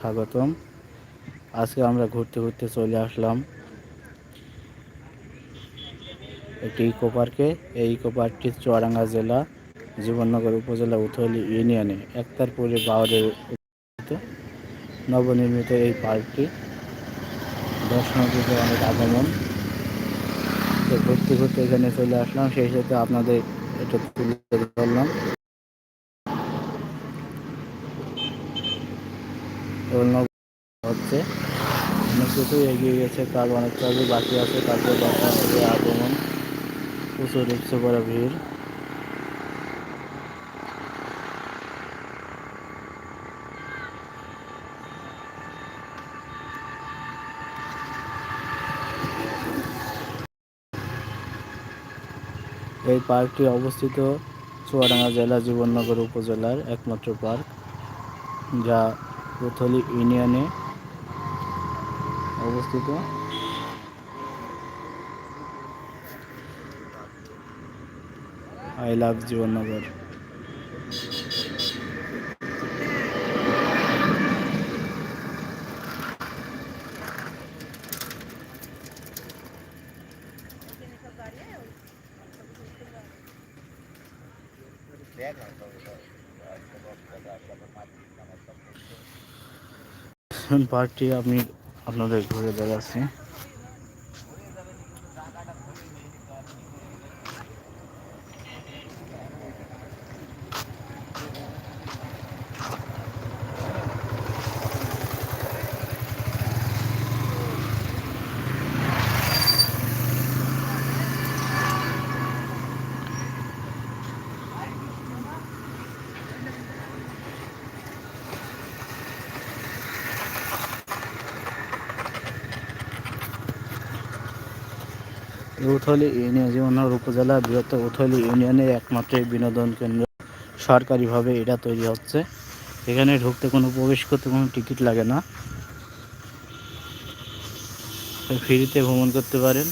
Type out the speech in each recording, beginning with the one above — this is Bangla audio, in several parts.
স্বাগতম। আজকে আমরা ঘুরতে ঘুরতে চলে আসলাম একটি ইকো পার্কে এই ইকো পার্কটি চুয়াডাঙ্গা জেলা, জীবননগর উপজেলা উথলি ইউনিয়নে। একতারপুরে বাওয়ারের নবনির্মিত এই পার্কটি দর্শনার্থীদের অনেক আগমন। ঘুরতে ঘুরতে এখানে চলে আসলাম। সেই সাথে আপনাদের এটা তুলে ধরলাম। এবং হচ্ছে। অনেক কিছুই এগিয়ে গেছে কাজ অনেক কাজই বাকি আছে, তারপর দর্শনার্থীদের আগমন, প্রচুর উৎসব করা ভিড়। এই পার্কটি অবস্থিত চুয়াডাঙ্গা জেলা জীবননগর উপজেলার একমাত্র পার্ক, যা পুথলি ইউনিয়নে অবস্থিত। আই লাভ জীবননগর পার্কটি আমি আপনাদের ঘুরে দেখাচ্ছি। উথলি ইউনিয়ন জীবননগর উপজেলার বৃহত্তর উথলি ইউনিয়নের একমাত্র বিনোদন কেন্দ্র। সরকারিভাবে এটা তৈরি হচ্ছে। এখানে ঢুকতে কোনো প্রবেশ করতে কোনো টিকিট লাগে না। ফ্রিতে ভ্রমণ করতে পারেন।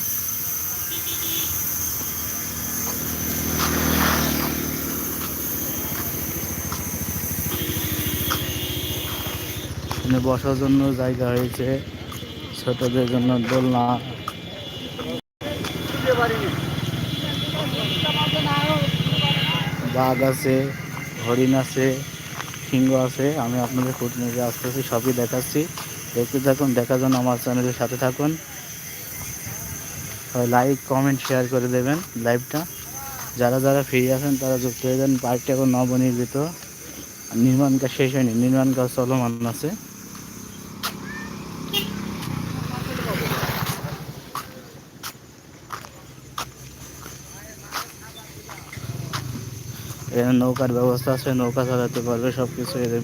বসার জন্য জায়গা হয়েছে। ছোটদের জন্য দোলনা। বাঘ আছে, হরিণ আছে, সিংহ আছে, আমি আপনাদের ফুটনেজে আস্তে আস্তে সবই দেখাচ্ছি। দেখতে থাকুন, দেখার জন্য আমার চ্যানেলের সাথে থাকুন। লাইক কমেন্ট শেয়ার করে দেবেন লাইভটা যারা যারা ফ্রি আছেন, তারা যুক্ত হয়ে যান। পার্কটি এখন নবনির্মিত। নির্মাণ কাজ শেষ হয়নি। নির্মাণ কাজ চলমান আছে। নৌকার ব্যবস্থা আছে, নৌকা চালাতে পারবে সব কিছু এদের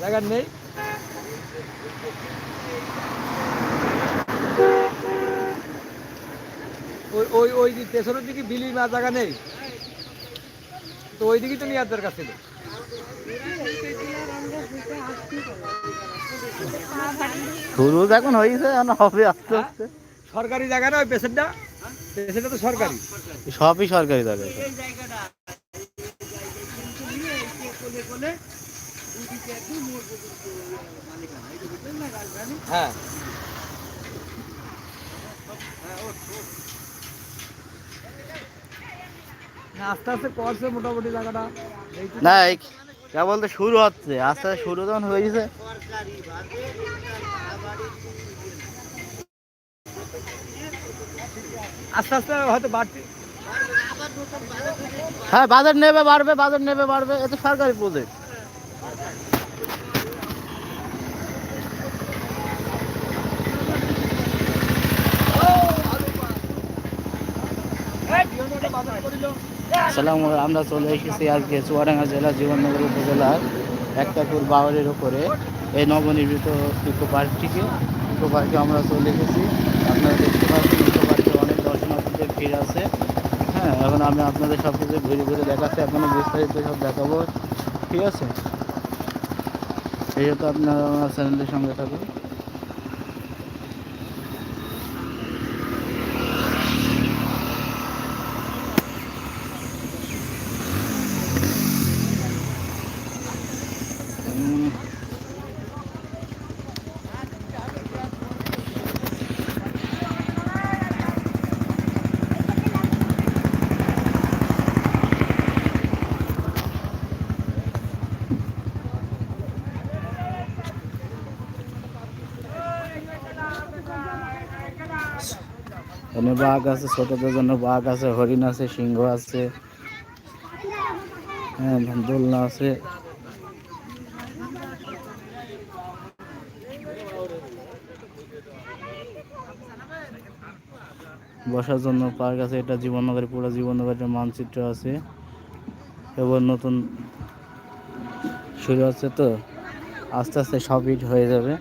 জায়গা নেই ওই ওই ওই পেছনের দিকে বিলি মা জায়গা নেই? তো ওই দিকেই তো নিয়ে দরকার ছিল শুরু এখন হয়েছে এখন হবে আস্তে আস্তে। সরকারি জায়গা না ওই পেছনটা পেছনটা তো সরকারি। সবই সরকারি জায়গায় হ্যাঁ। আস্তে আস্তে করছে মোটামুটি জায়গাটা। না এই কেবল তো শুরু হচ্ছে আস্তে আস্তে শুরু যখন গেছে। আস্তে আস্তে হয়তো বাড়তি হ্যাঁ বাজার নেবে বাড়বে বাজার নেবে বাড়বে এত সরকারি প্রজেক্ট সালাম আমরা চলে এসেছি আজকে চুয়াডাঙ্গা জেলা জীবননগর উপজেলার একটাপুর বাওয়ারের উপরে। এই নবনির্মিত ইকো পার্কটিকে, ইকো পার্কে আমরা চলে এসেছি। আপনারা দেখতে পাচ্ছেন, ইকো পার্কে অনেক দর্শনার্থীদের ভিড় আছে। হ্যাঁ এখন আমি আপনাদের সব কিছু ঘুরে ঘুরে দেখাচ্ছি এখনও বিস্তারিত সব দেখাবো। ঠিক আছে? এই তো আপনারা আমার চ্যানেলের সঙ্গে থাকুন। बाघ आसे छोटो जो बाघ आसे हरिण आसे सिंह आसे दोलना বসার জন্য পার্ক আছে, এটা জীবননগরে, পুরো জীবননগরের মানচিত্র আছে। এবার নতুন শুরু হচ্ছে তো, আস্তে আস্তে সব হিট হয়ে যাবে।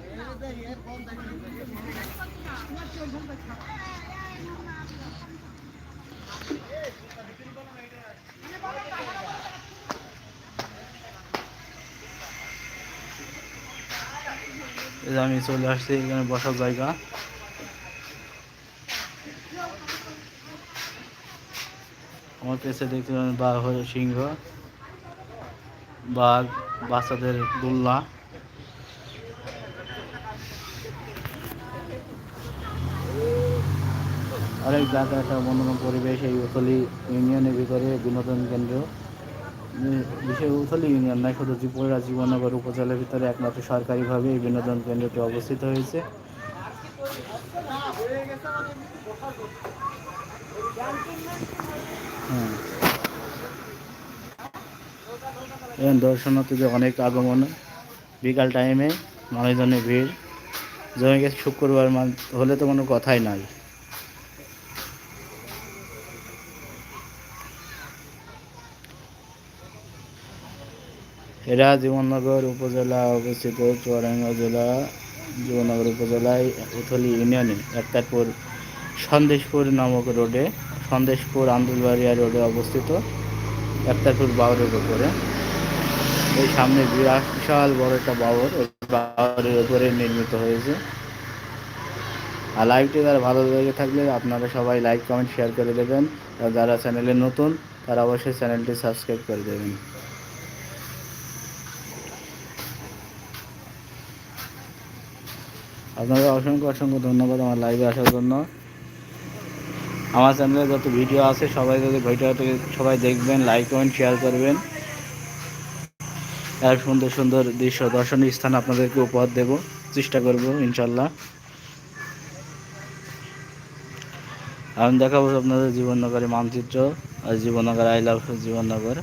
আমি চলে আসছি, এখানে বসার জায়গা। আমার কাছে দেখতে পাবেন বাঘ হলো সিংহ, বাঘ, বাচ্চাদের দোলনা। অনেক জায়গা একটা মনোরম পরিবেশ, এই উথলি ইউনিয়নের ভিতরে বিনোদন কেন্দ্র। বিশেষ উথলি ইউনিয়ন নয়, শুধু ত্রিপুরা জীবননগর উপজেলার ভিতরে একমাত্র সরকারিভাবে এই বিনোদন কেন্দ্রটি অবস্থিত হয়েছে। হ্যাঁ এবং দর্শনার্থীদের অনেক আগমন, বিকাল টাইমে মানুষজনের ভিড়। জমে গেছে শুক্রবার হলে তো কোনো কথাই নাই। এরা জীবননগর উপজেলা অবস্থিত, চুয়াডাঙ্গা জেলা, জীবননগর উপজেলায় উথলি ইউনিয়নে, একতারপুর, সন্দেশপুর নামক রোডে সন্দেশপুর আন্দুলবাড়িয়া রোডে অবস্থিত একতারপুর বাউরের উপরে। এই সামনে বিরাট, বিশাল বড় একটা বাউর, ওই বাবরের উপরে নির্মিত হয়েছে। আর লাইভটি তারা ভালো লেগে থাকলে আপনারা সবাই লাইক কমেন্ট শেয়ার করে দেবেন। আর যারা চ্যানেলে নতুন, তারা অবশ্যই চ্যানেলটি সাবস্ক্রাইব করে দেবেন। আপনাদের অসংখ্য অসংখ্য ধন্যবাদ আমার লাইভে আসার জন্য। আমার চ্যানেলে যত ভিডিও আছে, সবাই যদি ভিডিওটি সবাই দেখবেন লাইক কমেন্ট শেয়ার করবেন। আর সুন্দর সুন্দর দৃশ্য দর্শনীয় স্থান আপনাদেরকে উপহার দেব, চেষ্টা করব, ইনশাল্লাহ। আমি দেখাবো আপনাদের জীবননগরের মানচিত্র আর জীবননগর আই লাভ জীবননগর।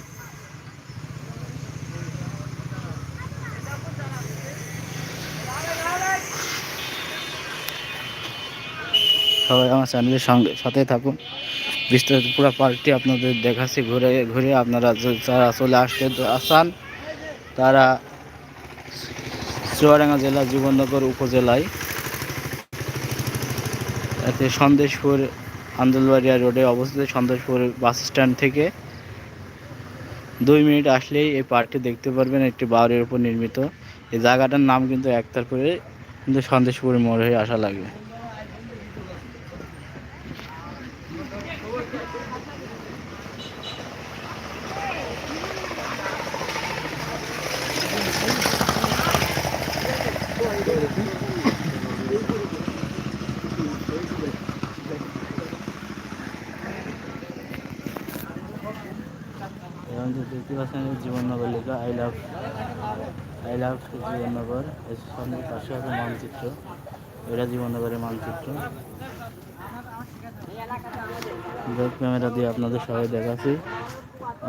সবাই আমার চ্যানেলের সঙ্গে সাথে থাকুন। বিস্তারিত পুরো পার্কটি আপনাদের দেখাচ্ছি, ঘুরে ঘুরে আপনারা যারা চলে আসতে আসান তারা চুয়াডাঙ্গা জেলা জীবননগর উপজেলায় এতে সন্দেশপুর, আন্দোলবাড়িয়া রোডে অবস্থিত সন্দেশপুর বাস স্ট্যান্ড থেকে দুই মিনিট আসলেই এই পার্কটি দেখতে পারবেন, একটি বাউরের উপর নির্মিত। এই জায়গাটার নাম কিন্তু একতারপুরে কিন্তু সন্দেশপুর মোড় হয়ে আসা লাগবে এবং দেখতে পাচ্ছেন I love I love Jibannagar, এর সামনে পাশে আছে মানচিত্র। এটা জীবননগরের মানচিত্র। ক্যামেরা দিয়ে আপনাদের সবাই দেখাচ্ছি।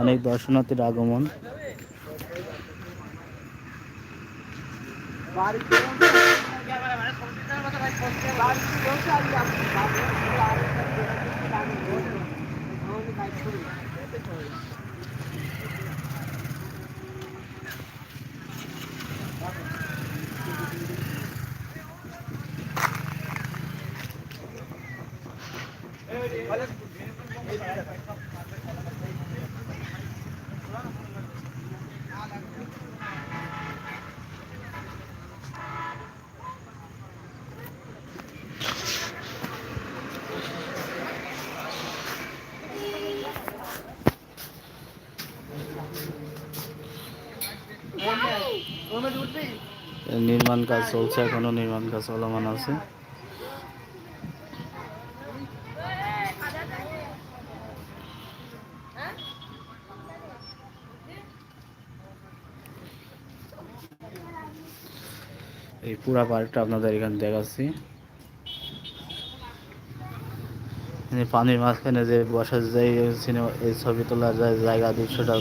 অনেক দর্শনার্থীর আগমন। নির্মাণ কাজ চলছে, এখনও নির্মাণ কাজ চলমান আছে। এই পুরা পার্কটা আপনাদের এখানে দেখাচ্ছি। পানির মাঝখানে যে বসার যায় সিনেমা, এই ছবি তোলার যে জায়গা দৃশ্যটা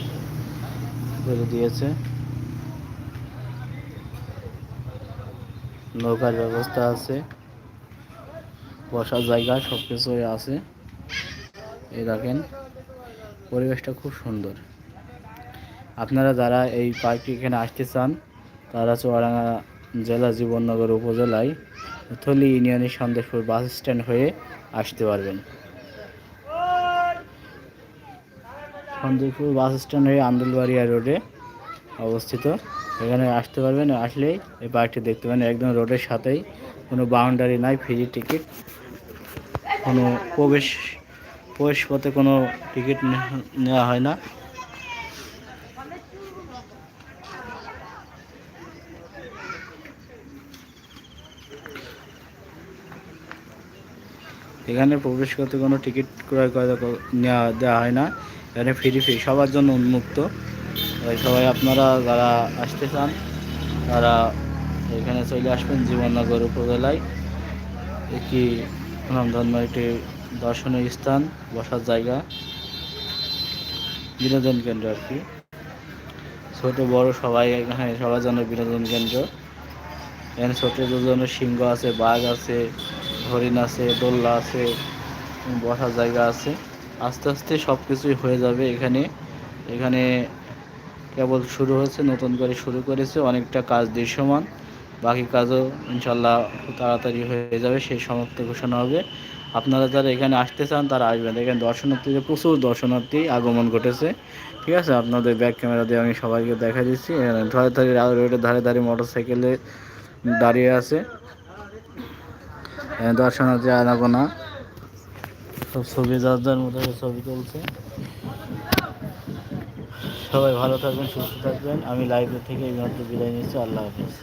করে দিয়েছে। নৌকার ব্যবস্থা আছে। বসার জায়গা সব কিছুই আছে। এই দেখেন, পরিবেশটা খুব সুন্দর। আপনারা যারা এই পার্কটি এখানে আসতে চান, তারা চুয়াডাঙ্গা জেলা জীবননগর উপজেলায় থলি ইউনিয়নের সন্দেশপুর বাস স্ট্যান্ড হয়ে আসতে পারবেন। সন্দেশপুর বাস স্ট্যান্ড হয়ে আন্দুলবাড়িয়া রোডে অবস্থিত। এখানে আসতে পারবেন, আসলেই এই পার্কটি দেখতে পাবেন একদম রোডের সাথেই কোনো বাউন্ডারি নাই ফ্রি টিকিট কোনো প্রবেশ প্রবেশ পথে কোনো টিকিট নেওয়া হয় না। এখানে প্রবেশ করতে কোনো টিকিট ক্রয় করা, নেওয়া দেওয়া হয় না। এখানে ফ্রি ফ্রি সবার জন্য উন্মুক্ত। তাই সবাই আপনারা যারা আসতে চান, তারা এখানে চলে আসবেন জীবননগর উপজেলায়। একটি ধন্য একটি দর্শনীয় স্থান, বসার জায়গা, বিনোদন কেন্দ্র আর কি। ছোট, বড় সবাই এখানে, সবার জন্য বিনোদন কেন্দ্র। এখানে ছোটদের জন্য সিংহ আছে, বাঘ আছে, হরিণ আছে, দোল্লা আছে, বসার জায়গা আছে। আস্তে আস্তে সব কিছুই হয়ে যাবে এখানে। এখানে কেবল শুরু হয়েছে, নতুন করে শুরু করেছে, অনেকটা কাজ দৃশ্যমান। বাকি কাজও ইনশাল্লাহ তাড়াতাড়ি হয়ে যাবে, সেই সমাপ্তি ঘোষণা হবে। আপনারা যারা এখানে আসতে চান, তারা আসবেন। এখানে দর্শনার্থীদের প্রচুর দর্শনার্থী আগমন ঘটেছে। ঠিক আছে, আপনাদের ব্যাক ক্যামেরা দিয়ে আমি সবাইকে দেখা দিচ্ছি। ধারে ধারে রোডের ধারে ধারে মোটর সাইকেলে দাঁড়িয়ে আছে। দর্শনার্থী আনাগোনা। সব ছবি যার যার মতো ছবি তুলছে। সবাই ভালো থাকবেন সুস্থ থাকবেন। আমি লাইভ থেকে এই মাত্র বিদায় নিচ্ছি। আল্লাহ হাফিজ।